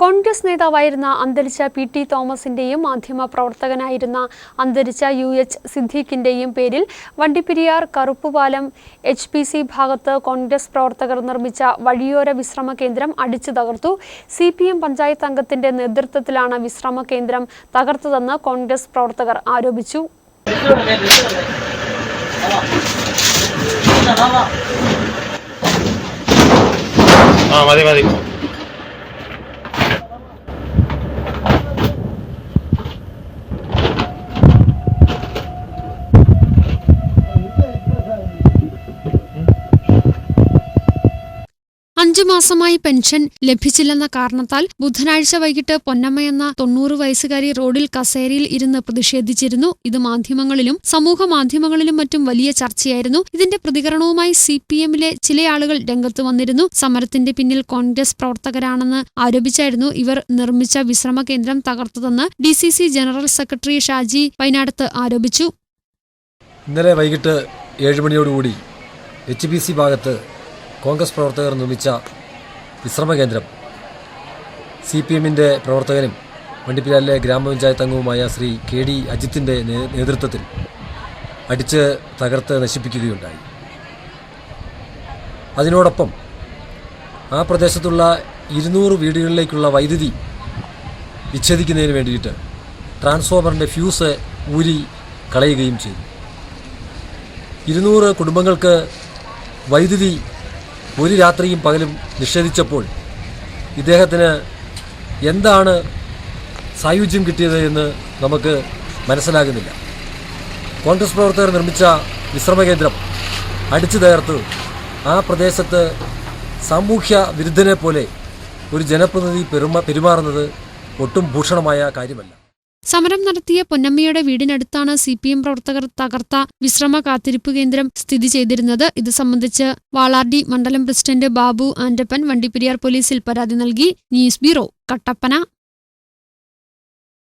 കോൺഗ്രസ് നേതാവായിരുന്ന അന്തരിച്ച P T തോമസിന്റെയും മാധ്യമ പ്രവർത്തകനായിരുന്ന അന്തരിച്ച യു എച്ച് സിദ്ദീഖിന്റെയും പേരിൽ Vandiperiyar Karuppupalam H P C ഭാഗത്ത് കോൺഗ്രസ് പ്രവർത്തകർ നിർമ്മിച്ച വഴിയോര വിശ്രമ കേന്ദ്രം അടിച്ചു തകർത്തു. സി പി എം പഞ്ചായത്ത് അംഗത്തിന്റെ നേതൃത്വത്തിലാണ് വിശ്രമ കേന്ദ്രം തകർത്തതെന്ന് കോൺഗ്രസ് പ്രവർത്തകർ ആരോപിച്ചു. ആ മതി മതി. മാസമായി പെൻഷൻ ലഭിച്ചില്ലെന്ന കാരണത്താൽ ബുധനാഴ്ച വൈകിട്ട് പൊന്നമ്മ എന്ന തൊണ്ണൂറ് വയസ്സുകാരി റോഡിൽ കസേരയിൽ ഇരുന്ന് പ്രതിഷേധിച്ചിരുന്നു. ഇത് മാധ്യമങ്ങളിലും സമൂഹ മാധ്യമങ്ങളിലും മറ്റും വലിയ ചർച്ചയായിരുന്നു. ഇതിന്റെ പ്രതികരണവുമായി സി പി എമ്മിലെ ചില ആളുകൾ രംഗത്ത് വന്നിരുന്നു. സമരത്തിന്റെ പിന്നിൽ കോൺഗ്രസ് പ്രവർത്തകരാണെന്ന് ആരോപിച്ചായിരുന്നു ഇവർ നിർമ്മിച്ച വിശ്രമ കേന്ദ്രം തകർത്തതെന്ന് D C C general secretary Shaji വയനാടത്ത് ആരോപിച്ചു. ഇന്നലെ വൈകിട്ട് ഏഴ് മണിയോടുകൂടി എച്ച് ബി സി ഭാഗത്ത് കോൺഗ്രസ് പ്രവർത്തകർ നിർമ്മിച്ച വിശ്രമ കേന്ദ്രം സി പി എമ്മിന്റെ പ്രവർത്തകനും വണ്ടിപ്പിലാലിലെ ഗ്രാമപഞ്ചായത്ത് അംഗവുമായ ശ്രീ കെ ഡി അജിത്തിന്റെ നേതൃത്വത്തിൽ അടിച്ച് തകർത്ത് നശിപ്പിക്കുകയുണ്ടായി. അതിനോടൊപ്പം ആ പ്രദേശത്തുള്ള ഇരുന്നൂറ് വീടുകളിലേക്കുള്ള വൈദ്യുതി വിച്ഛേദിക്കുന്നതിന് വേണ്ടിയിട്ട് ട്രാൻസ്ഫോമറിന്റെ ഫ്യൂസ് ഊരി കളയുകയും ചെയ്തു. ഇരുന്നൂറ് കുടുംബങ്ങൾക്ക് വൈദ്യുതി ഒരു രാത്രിയും പകലും നിഷേധിച്ചപ്പോൾ ഇദ്ദേഹത്തിന് എന്താണ് സായുജ്യം കിട്ടിയത് എന്ന് നമുക്ക് മനസ്സിലാകുന്നില്ല. കോൺഗ്രസ് പ്രവർത്തകർ നിർമ്മിച്ച വിശ്രമകേന്ദ്രം അടിച്ചു തകർത്ത്. ആ പ്രദേശത്ത് സാമൂഹ്യ വിരുദ്ധനെ പോലെ ഒരു ജനപ്രതിനിധി പെരുമ പെരുമാറുന്നത് ഒട്ടും ഭൂഷണമായ കാര്യമല്ല. സമരം നടത്തിയ പൊന്നമ്മയുടെ വീടിനടുത്താണ് സി പി എം പ്രവർത്തകർ തകർത്ത വിശ്രമ കാത്തിരിപ്പ് കേന്ദ്രം സ്ഥിതി ചെയ്തിരുന്നത്. ഇത് സംബന്ധിച്ച് വാളാർഡി മണ്ഡലം പ്രസിഡന്റ് ബാബു ആന്റപ്പൻ വണ്ടിപ്പെരിയാർ പോലീസിൽ പരാതി നൽകി. News bureau Kattappana.